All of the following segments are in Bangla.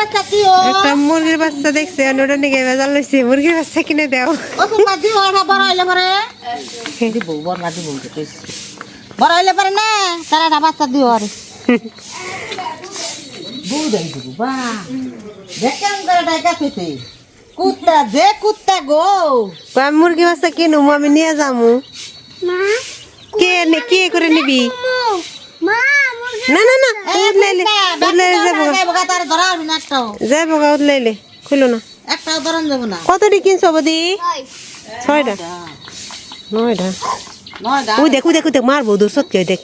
বাচ্চা দিও। একটা মুরগির বাচ্চা দেখছে আর ওটা নিয়ে বেজাল লইছে মুরগির বাচ্চা কিনে দাও। ওষুধ মা দিও এটা বড় হইলে পরে। দিব? বড় না দিব বড় হইলে পরে না তারা একটা বাচ্চা দিও আরে। বউ দেই দিব বা দেখেন করে ডাকা পেতে কুত্তা যে কুত্তা গো। আমি মুরগি বাচ্চা কিনু আমি নিয়ে যামু। কে নে কে করে নিবি? না না না উদলাইলে উদলাইলে যাব গা। যাব গা উদলাইলে খুলো না। একটাও ধরন যাব না। কতটি কিনছো বদি? ছয়টা। নয়টা। নয়টা। ওই দেখ ওই দেখ ওই দেখ মারবো দূর সত্যি ওই দেখ।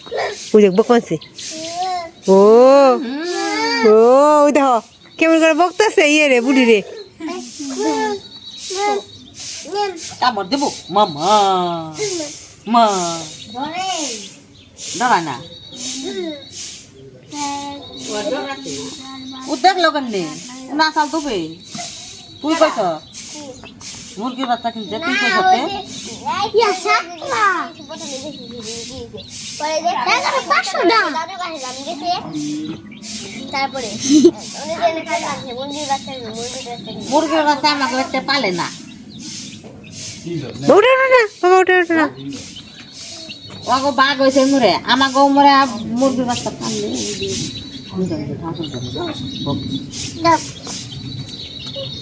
ওই দেখ বকমানছি ও ও ওই দেখ কেমন করে বকতেছে ইয়ে রে বুড়ি রে। কামড় দেবো মামা মা ধরা। না। উদ্যোগ লগন নে। না চাল তোবে তুই কইছ। মুরগির বাচ্চা কিনছে তুই কইছ তে? তারপরে মুরগির বাচ্চা আমাকে পালে না। উঠে উঠে না বাবা, উঠে উঠে না ওগো বাঘ হয়েছে মুরে। আমাকে মুরে মুরগির বাচ্চা পালে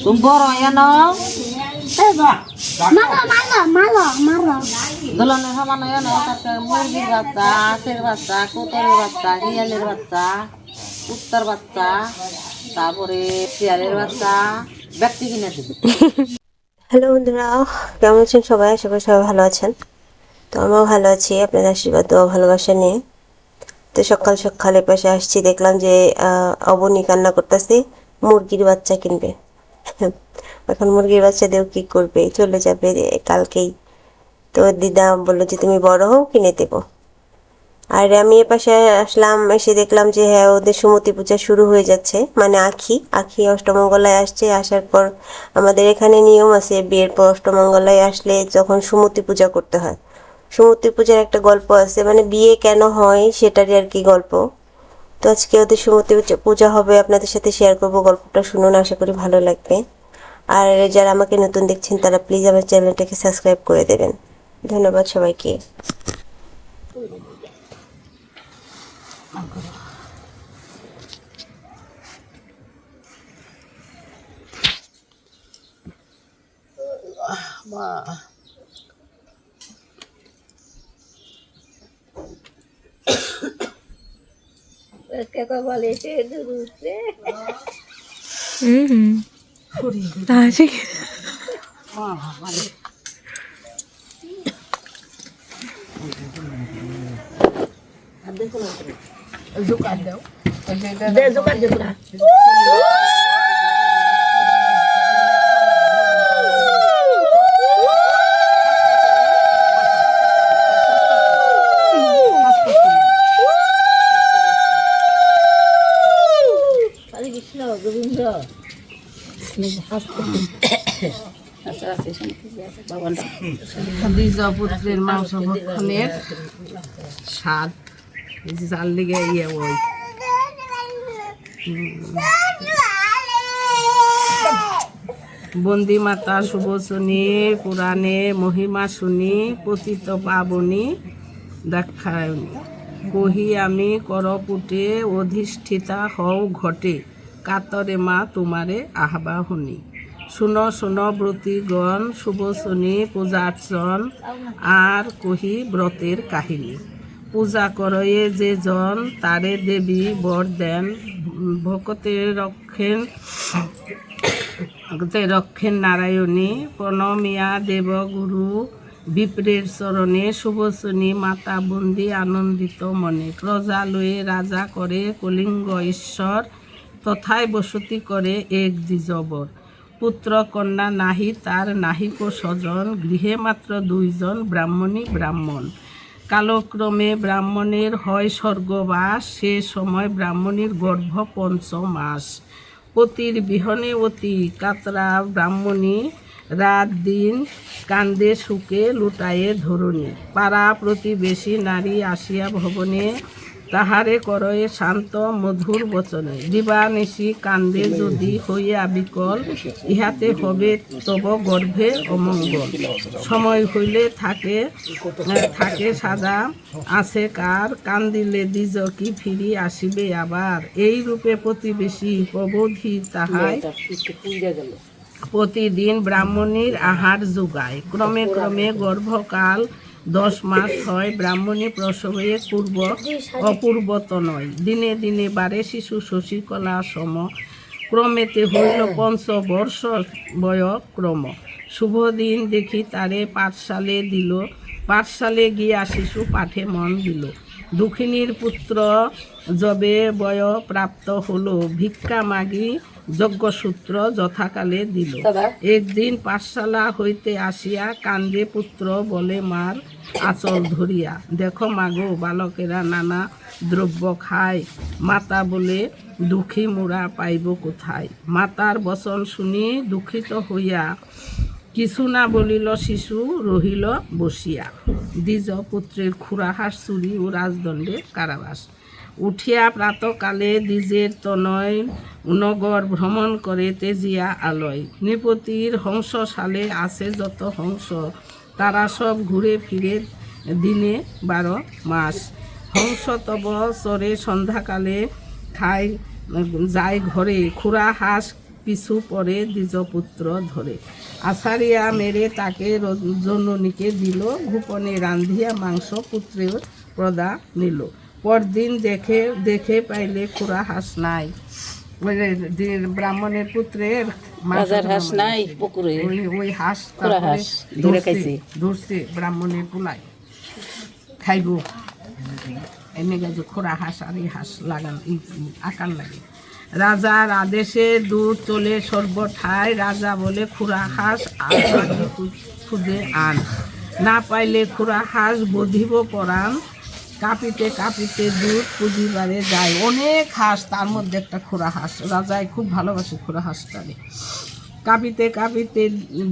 তুমি বড় এন দোলনের সমান এন তারপরে মুরগির বাচ্চা বাচ্চা কুতরের বাচ্চা শিয়ালের বাচ্চা উত্তর বাচ্চা তারপরে শিয়ালের বাচ্চা ব্যক্তি কিনে দেবে। হ্যালো বন্ধুরা কেমন আছেন সবাই? সবাই সবাই ভালো আছেন। তো আমিও ভালো আছি, আপনাদের আশীর্বাদ ও ভালোবাসা নিয়ে। তো সকাল সকালে পাশে আসছি, দেখলাম যে অবনি কান্না করতেছে, মুরগির বাচ্চা কিনবে। এখন মুরগির বাচ্চা দিয়েও কি করবে? চলে যাবে কালকেই। তো দিদা বলল যে, তুমি বড় হও, কিনে দেবো। আর আমি এ পাশে আসলাম, এসে দেখলাম যে হ্যাঁ ওদের সুমতি পূজা শুরু হয়ে যাচ্ছে মানে আখি। আখি অষ্টমঙ্গলায় আসছে, আসার পর আমাদের এখানে নিয়ম আছে, বিয়ের পর অষ্টমঙ্গলায় আসলে যখন সুমতি পূজা করতে হয়। সুমতি পূজার একটা গল্প আছে মানে বিয়ে কেন হয় সেটারই আর কি গল্প। তো আজকে ওদের সুমতি পূজা- হবে, আপনাদের সাথে শেয়ার করব গল্পটা শুনুন, আশা করি ভালো লাগবে। আর যারা আমাকে নতুন দেখছেন, তারা প্লিজ আমার চ্যানেলটাকে সাবস্ক্রাইব করে দেবেন। ধন্যবাদ সবাইকে। দোকান দাও দোকান দেবো বীজপুত্রের মাংস ভক্ষণের স্বাদ যে লিগে ইয়ে ওই। বন্দি মাতা সুবচনী, পুরাণে মহিমা শুনি, পতিত পাবনি দেখায়নি। কহি আমি করপুটে অধিষ্ঠিতা হও ঘটে। কাতরে মা তোমারে আহ্বাহনী। শুনো শুনো, ব্রতীগণ শুভশনী পূজার্চন আর কহি ব্রতের কাহিনী। পূজা করয়ে যে জন, তারে দেবী বর দেন, ভকতে রক্ষেন রক্ষেন নারায়ণী, প্রণমিয়া দেবগুরু, বিপ্রের চরণে শুভশনী মাতা বন্দি আনন্দিত মনে। প্রজা লয়ে রাজা করে কলিঙ্গ ঈশ্বর তথায় বসতি করে এক দ্বিজবর। পুত্র কন্যা নাহি, তার নাহিক স্বজন, গৃহে মাত্র দুইজন ব্রাহ্মণী, ব্রাহ্মণ। কালক্রমে ব্রাহ্মণের হয় স্বর্গবাস, সে সময় ব্রাহ্মণীর গর্ভ পঞ্চম মাস। পতির বিহনে অতি কাতরা ব্রাহ্মণী রাত দিন কান্দে, সুখে লুটায়ে ধরুনি পাড়া প্রতিবেশী নারী আসিয়া ভবনে তাহারে করয়ে শান্ত মধুর বচনে। দিবানিশি কান্দে যদি হইয়া বিকল, ইহাতে হবে তব গর্ভে অমঙ্গল। সময় হইলে থাকে থাকে সাদা, আছে কার, কান্দিলে দ্বিজ কি ফিরি আসিবে আবার? এই রূপে প্রতিবেশী প্রবোধি তাহাই প্রতিদিন ব্রাহ্মণীর আহার যোগায়। ক্রমে ক্রমে গর্ভকাল দশ মাস হয় ব্রাহ্মণী প্রসবে পূর্ব অপূর্বত নয় দিনে দিনে বারে শিশু শশীকলা সম। ক্রমেতে হইল পঞ্চবর্ষ বয় ক্রম শুভ দিন দেখি তারে পাঠশালে দিল। পাঠশালে গিয়া শিশু পাঠে মন দিল। দুঃখিনীর পুত্র যবে বয় প্রাপ্ত হলো, ভিক্ষা মাগি যজ্ঞসূত্র যথাকালে দিল। একদিন পাঠশালা হইতে আসিয়া কান্দে পুত্র বলে মার আচল ধরিয়া দেখো মাগো বালকেরা নানা দ্রব্য খায়। মাতা বলে দুঃখী মুড়া পাইব কোথায়? মাতার বচন শুনি দুঃখিত হইয়া কিছু না বলিল শিশু রহিল বসিয়া। দ্বিজ পুত্রের খুরাহাস চুরি ও রাজদণ্ডে কারাবাস। উঠিয়া প্রাতকালে দ্বিজের তনয় নগর ভ্রমণ করে তেজিয়া আলয়। নৃপতির হংসশালে আছে যত হংস, তারা সব ঘুরে ফিরে দিনে বারো মাস। হংস তব চরে সন্ধ্যাকালে খায়, যায় ঘরে খুরা হাঁস পিছু পরে দ্বিজপুত্র ধরে। আষাঢ়িয়া মেরে তাকে জননীকে দিল, গোপনে রান্ধিয়া মাংস পুত্রের প্রদা নিল। পরদিন দেখে দেখে পাইলে খুড়া হাঁস নাই। ব্রাহ্মণের পুত্রের মাংস হাঁস নাই পুকুরে। ওই হাঁস হাঁস ধরে খাইছে। ধরছে ব্রাহ্মণের পোলাই খাইব। এনে গেছে খোরা হাঁস আর এই হাঁস লাগান আকার লাগে। রাজার আদেশে দুধ চলে সর্বঠায় রাজা বলে খুরা হাঁস আর খুঁজে আন। না পাইলে খুরা হাঁস বধিব পরাণ। কাঁপিতে কাঁপিতে দুধ পুঁজিবারে যায়। অনেক হাঁস, তার মধ্যে একটা খোরা হাঁস। রাজায় খুব ভালোবাসে খোরা হাঁসটারে কাঁপিতে কাঁপিতে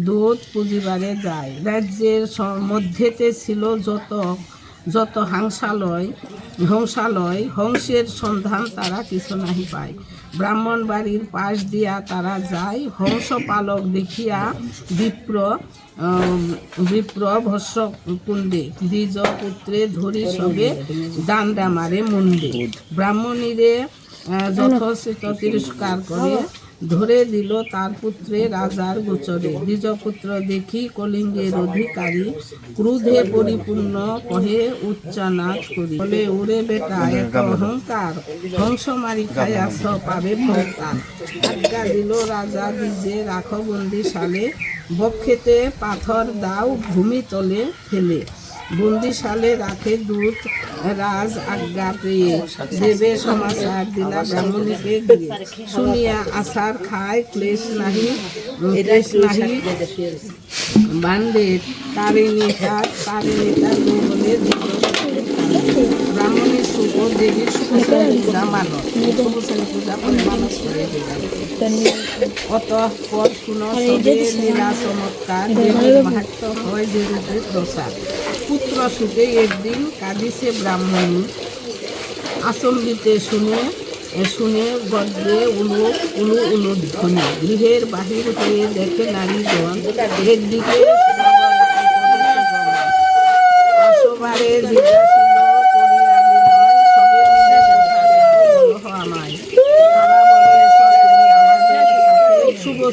দুধ পুঁজিবারে যায়। রাজ্যের মধ্যেতে ছিল যত যত হাংসালয় হংসালয় হংসের সন্ধান তারা কিছু নাহি পায়। ব্রাহ্মণ বাড়ির পাশ দিয়া তারা যায় হংস পালক দেখিয়া বিপ্র বিপ্র ভস্য কুণ্ডে দ্বিজ পুত্রে ধরি সবে দান্ডা মারে মুন্ডে ব্রাহ্মণীরে যথোচিত তিরস্কার করে ধরে দিল তার পুত্রে রাজার গোচরে। দ্বিজপুত্র দেখি কলিঙ্গের অধিকারী ক্রুধে পরিপূর্ণ, কহে, উচ্চানাচ করি। বলে, ওরে বেটা, এত অহংকার। হংস মারি খাইয়াছ, পাবে ভক্তার আজ্ঞা দিল রাজা দিজে রাখবন্দি সালে বক্ষেতে পাথর দাও, ভূমি তলে ফেলে। বন্দিশালে রাখে দূত রাজ আজ্ঞা পেয়ে দেবে সমাচার দিলা ব্রাহ্মণীকে গিয়ে। শুনিয়া আশার খায়, ক্লেশ নাহি ক্লেশ নাহি। বান্ধে তার তারিণী তার বলে ব্রাহ্মণীর শুভ চমৎকার পুত্র সুখে একদিন কাঁদিছে ব্রাহ্মণী। আচম্বিতে শুনে শুনে গদ্রে উলু উলু উলু, ধ্বনি। গৃহের বাহির হয়ে দেখে নারীগণ একদিকে জিজ্ঞাসিল করিয়া বিনয়, সবে মিলে কোথা যাও বলহ আমায়। তারা বলে, "এসো তুমি আমাদের সাথে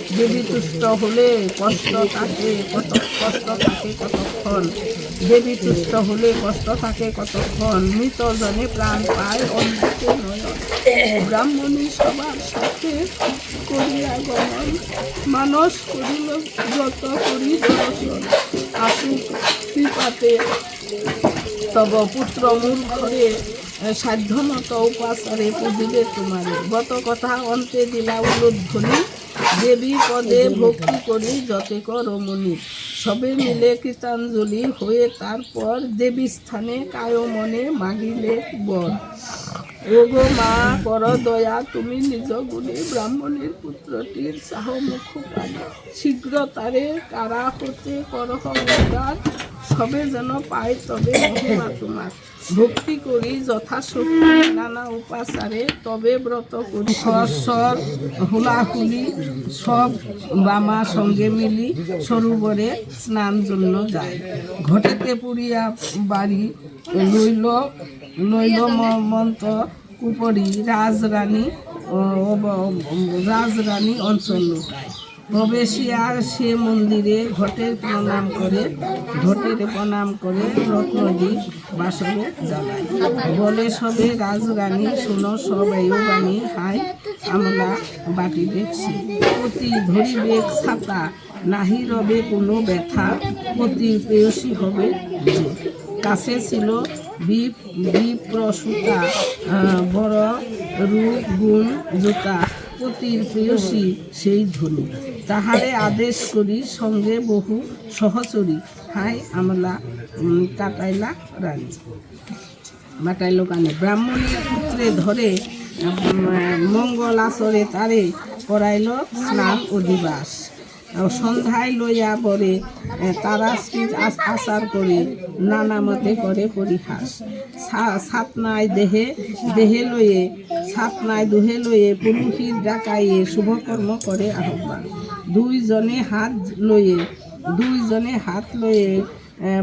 দেবী তুষ্ট হলে কষ্ট থাকে, কত কষ্ট থাকে কতক্ষণ? দেবী তুষ্ট হলে কষ্ট থাকে কতক্ষণ? মৃত জনে প্রাণ পায় অমৃতে নয়ন। ব্রাহ্মণী সবার সাথে করিয়া গমন। মানস করিল যত করি দর্শন। আসুক কৃপাতে। তব পুত্র মূর্খরে সাধ্যমত উপাসরে পুজিবে তোমারে। গত কথা অন্তে দিলা উলোধ্বনি। দেবী পদে ভক্তি করি যতে রমণী সবে মিলে কৃতাঞ্জলি হয়ে তারপর দেবী স্থানে কায় মনে মাগিলে বর। ওগো মা, কর দয়া, তুমি নিজ গুণে ব্রাহ্মণের পুত্রটির সাহ মুখ শীঘ্র তারে কারা হতে করহ সবে যেন পায় তবে মহিমা তোমার। ভক্তি করি, যথাশক্তি, নানা উপাচারে। তবে ব্রত করি স্বর হুলাহুলি, সব বামা সঙ্গে মিলি সরোবরে স্নান জন্য যায় ঘটেতে পুরিয়া বাড়ি লইল লইল ম- মন্ত্র উপরি রাজরানী রাজরানী অঞ্চল লুটায় প্রবেশিয়া সে মন্দিরে ঘটের প্রণাম করে, ঘটের প্রণাম করে রত্নদি বাসনে জ্বালায়। বলে, সবে রাজরানী, শোনো সব বাণী হাই আমরা বাটি দেখছি অতি ধরিবে ছাতা, নাহি রবে কোনো ব্যথা, অতি প্রেয়সী হবে কাছে ছিল বিপ, বিপ্রসূতা বড় রূপ, গুণ, জোতা পতির প্রেয়সী সেই ধনী। তাহারে আদেশ করি, সঙ্গে বহু সহচরী। হাই আমলা কাটাইলা রানী। বাটাইলো কানে। ব্রাহ্মণের পুত্রে ধরে মঙ্গল আসরে তারে করাইল স্নান অধিবাস সন্ধ্যায় লইয়া পরে তারা আচার করে, নানা মতে করে পরিহাস। সাতনায় দেহে দেহে লয়ে, সাতনায় দুহে লয়ে পুরুষির ডাকাইয়ে শুভকর্ম করে আহ্বান। দুইজনে হাত লয়ে, দুইজনে হাত লয়ে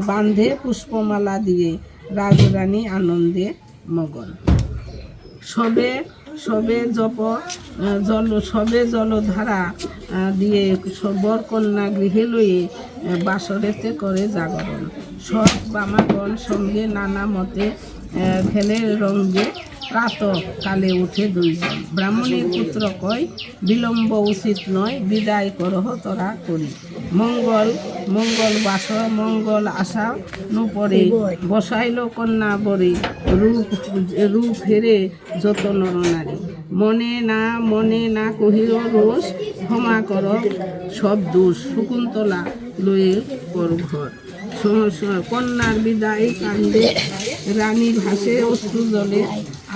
বান্ধে পুষ্পমালা দিয়ে রাজরানী আনন্দে মগন। সবে সবে জপ জল, সবে জলধারা দিয়ে বর কন্যা গৃহে লয়ে বাসরেতে করে জাগরণ। সব বামাগণ সঙ্গে নানা মতে খেলে রঙ্গে প্রাত কালে উঠে দুইজন। ব্রাহ্মণের পুত্র কয়, বিলম্ব উচিত নয়, বিদায় করহ তোরা করি। মঙ্গল মঙ্গল বাস, মঙ্গল আশা নুপরে বসাইল কন্যা বরে, রূপ রূপ ফেরে যত নরনারী মনে না মনে না কহির রোষ, ক্ষমা কর, সব দোষ শকুন্তলা লয়ে কর ঘর। কন্যার বিদায় কান্দে রানী ভাসে অশ্রু জলে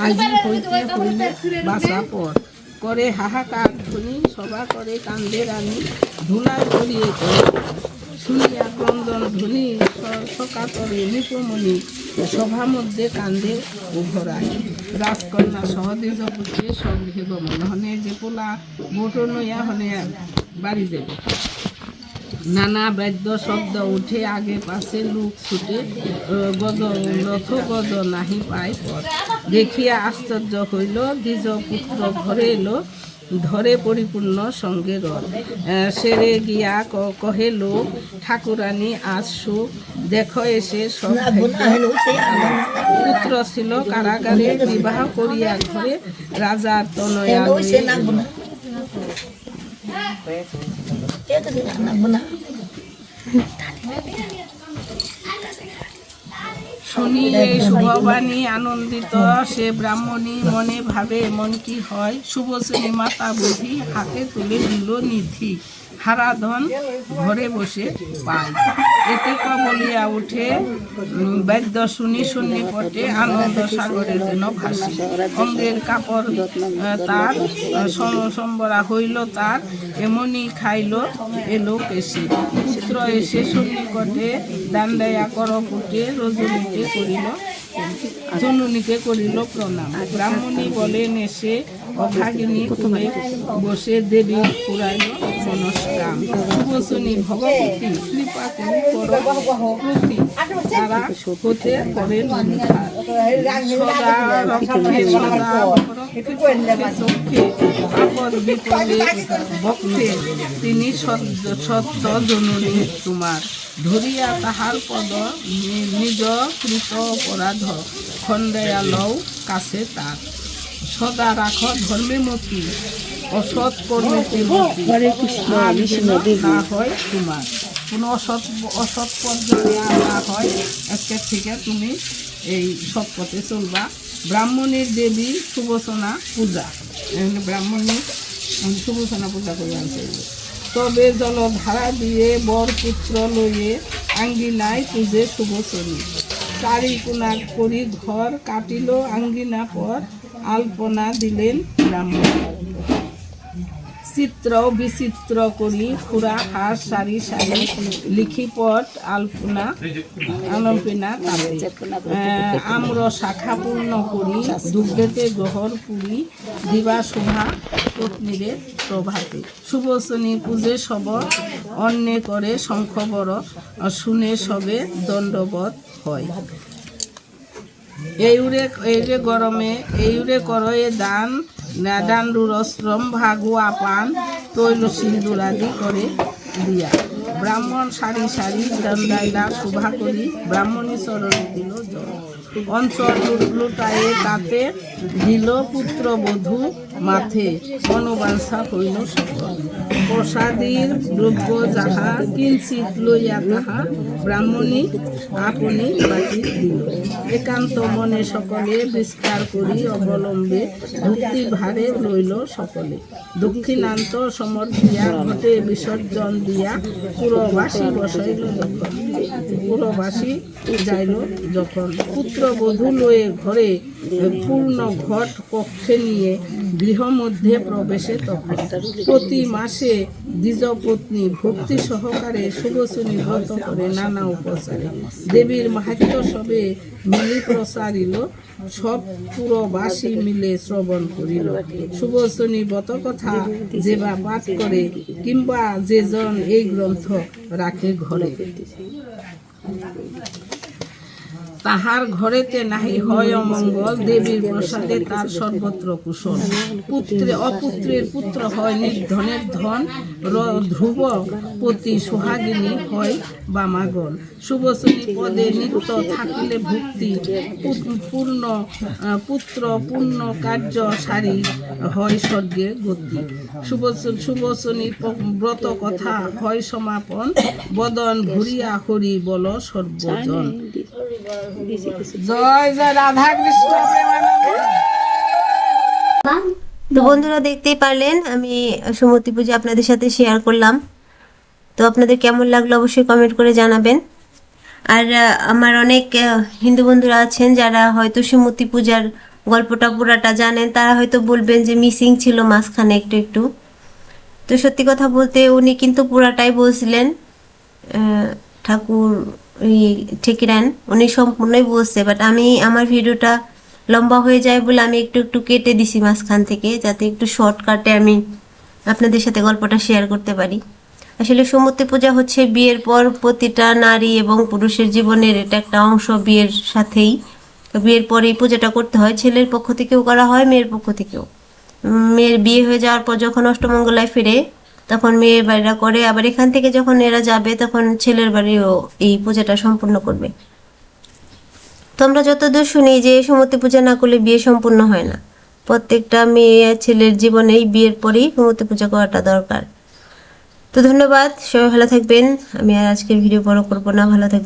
আজি হইতে হইলে বাসা পর। করে হাহাকার ধ্বনি সভা করে, কান্দে রানী। ধুলাই করিয়ে করে শুনিয়া ক্রন্দন ধ্বনি সকাতরে নিপমণি। সভা মধ্যে কান্দে উভরায় রাজকন্যা সহদেশ পুত্রে সগৃহে গমন হনে যে পোলা বোটো নইয়া হনে বাড়ি যাবে। নানা বাদ্য শব্দ উঠে আগে পাশে লোক ছুটে গদ রথ গদ নাহি পায় পথ। দেখিয়া আশ্চর্য হইল, দ্বিজ পুত্র ঘরে এলো, ধরে পরিপূর্ণ সঙ্গে রথ। সেরে গিয়া কহে লোক ঠাকুরানী আজ সুখ দেখো এসে সব পুত্র ছিল কারাগারে, বিবাহ করিয়া ঘরে, রাজার তনয়া। শুনি এই শুভবাণী আনন্দিত, সে ব্রাহ্মণী মনে ভাবে এমন কি হয়? শুভ শ্রেণি মাতা বুঝি হাতে তুলে দিল নিধি। হারাধন ঘরে বসে পায়। এতে ক বলিয়া উঠে বাদ্য শুনি শুনি পটে আনন্দ সাগরের জন্য ভাসি। অঙ্গের কাপড় তার সম্বরা হইল তার এমনই খাইল এলো কেশি পুত্র এসে শুনি সন্নিকটে দান্ডাইয়া কর পুটে রজনীতে করিল জননীকে করিল প্রণাম। ব্রাহ্মণী বলেন, এসে অভাগিনী কুলে বসে দেবী পুরাইল মনস্কাম। শুভশনী ভগবতী কৃপা প্রতি তারা হতে করেন চক্ষে তিনি সত্য তোমার ধরিয়া তাহার পদ নিজ কৃত অপরাধ খণ্ডয়া কাছে তার। সদা রাখ ধর্মে মতি অসৎ আর যেন না হয় তোমার। কোনো অসৎ অসৎ পথ যদি না হয় আজকের থেকে তুমি এই সৎ পথে চলবা। ব্রাহ্মণের দেবী সুবসনা পূজা। ব্রাহ্মণী সুবসনা পূজা করে আনছে তবে জলধারা দিয়ে বর পুত্র লইয়ে আঙ্গিনায় পূজে শুভচরী চারি কোনা করি ঘর কাটিল আঙ্গিনা পর আলপনা দিলেন ব্রাহ্মণ। চিত্র বিচিত্র করি খুরা হাস সারি সারি লিখিপট আলপনা আলম্পিনা তাপে আম্র শাখা পূর্ণ করি, দুগ্ধেতে গ্রহর পুরী, দিবা শোভা পত্নীরে প্রভাতে। শুভশনী পূজে সব অন্যে করে শঙ্খ বড় শুনে সবে দণ্ডবধ হয়। এইউরে এইরে গরমে এইউরে করয়ে দান দাণ্ডুর শ্রম ভাগুয়া পান তৈল সিন্দুর আদি করে দিয়া। ব্রাহ্মণ সারি সারি দণ্ডাইলা শোভা করি, ব্রাহ্মণী চরণ দিল জল অঞ্চল লুটায়ে তাতে দিল পুত্র বধূ মাথে মনোবাঞ্ছা হইল প্রসাদীর দ্রব্য যাহা কিঞ্চিত লইয়া তাহা ব্রাহ্মণী আপনি বাকি দিল। একান্ত মনে সকলে বিস্তার করি অবলম্বে ভক্তি ভারে লইল সকলে। দক্ষিণান্ত সমর্পিয়া ঘটে বিসর্জন দিয়া পুরবাসী বসাইল যখন। পুরবাসী যাইল যখন। পুত্রবধূ লয়ে ঘরে পূর্ণ ঘট কক্ষে নিয়ে গৃহমধ্যে প্রবেশে তখন প্রতি মাসে দ্বিজপত্নী ভক্তি সহকারে শুভশ্রী ব্রত করে নানা উপচারে। দেবীর মাহাত্য সবে মিলি প্রসারিল সব পুরবাসী মিলে শ্রবণ করিল। ব্রত কথা যে বা পাঠ করে কিংবা যেজন এই গ্রন্থ রাখে ঘরে। তাহার ঘরেতে নাহি হয় অমঙ্গল, দেবীর প্রসাদে তার সর্বত্র কুশল। পুত্রে অপুত্রের পুত্র হয় নির্ধনের ধন ধ্রুব পতি সোহাগিনী হয় বামাগণ। শুভশ্রী পদে নিত্য থাকিলে ভক্তি পূর্ণ পুত্র পূর্ণ কার্য সারি হয় স্বর্গে গতি। শুভশ্রী ব্রত কথা হয় সমাপন, বদন ভরিয়া হরি বল সর্বজন। তো বন্ধুরা দেখতেই পারলেন, আমি সুমতি পুজো আপনাদের সাথে শেয়ার করলাম। তো আপনাদের কেমন লাগল অবশ্যই কমেন্ট করে জানাবেন। আর আমার অনেক হিন্দু বন্ধুরা আছেন যারা হয়তো সুমতি পূজার গল্পটা পুরাটা জানেন, তারা হয়তো বলবেন যে মিসিং ছিল মাঝখানে একটু একটু। তো সত্যি কথা বলতে উনি কিন্তু পুরাটাই বলছিলেন ঠাকুর ঠেকিরান উনি সম্পূর্ণই বুঝছে বাট আমি আমার ভিডিওটা লম্বা হয়ে যায় বলে আমি একটু একটু কেটে দিছি মাঝখান থেকে, যাতে একটু শর্টকাটে আমি আপনাদের সাথে গল্পটা শেয়ার করতে পারি। আসলে সমুদ্র পূজা হচ্ছে বিয়ের পর প্রতিটা নারী এবং পুরুষের জীবনের এটা একটা অংশ বিয়ের সাথেই। বিয়ের পরে এই পূজাটা করতে হয়, ছেলের পক্ষ থেকেও করা হয়, মেয়ের পক্ষ থেকেও। মেয়ের বিয়ে হয়ে যাওয়ার পর যখন অষ্টমঙ্গলায় ফিরে তখন মেয়ের বাড়িরা করে, আবার এখান থেকে যখন এরা যাবে, তখন ছেলের বাড়িও এই পূজাটা সম্পূর্ণ করবে। তোমরা যতদূর শুনি যে সমতি পূজা না করলে বিয়ে সম্পূর্ণ হয় না। প্রত্যেকটা মেয়ে ছেলের জীবনেই বিয়ের পরেই সমতি পূজা করাটা দরকার। তো ধন্যবাদ, সবাই ভালো থাকবেন। আমি আর আজকের ভিডিও বড় করব না, ভালো থাকবেন।